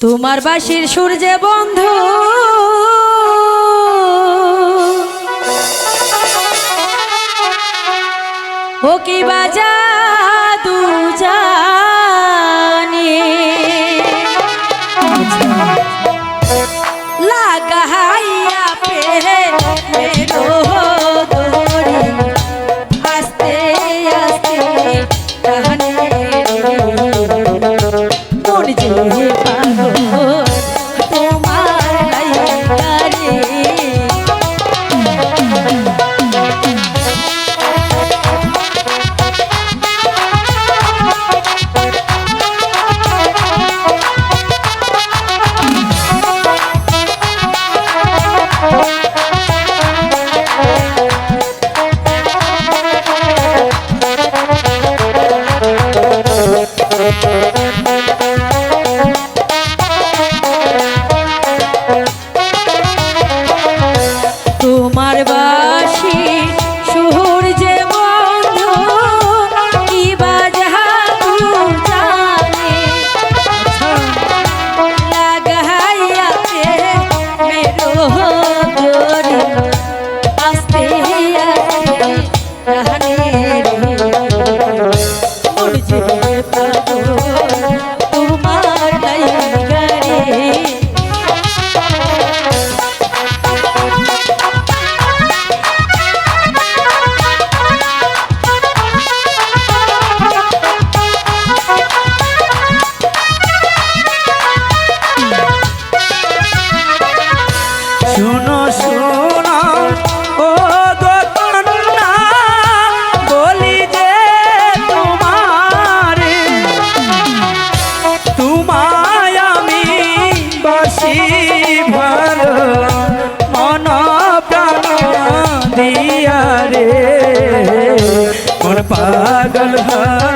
তোমার বাসির সূর্যে বন্ধু। ও কি বাজা দুজা করে আসতে আসতে ভাই।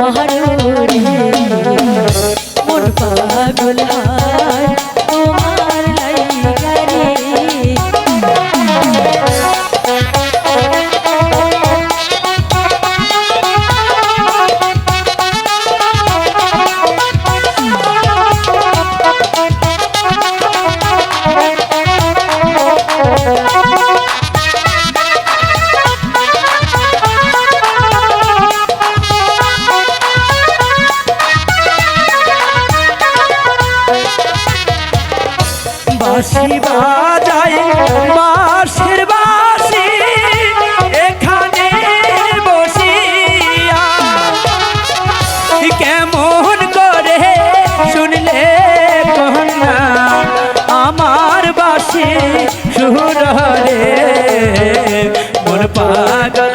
পহরো বাঁশি বাজাই বাঁশের এখানে কেমন করে শুনলে আমার পাগল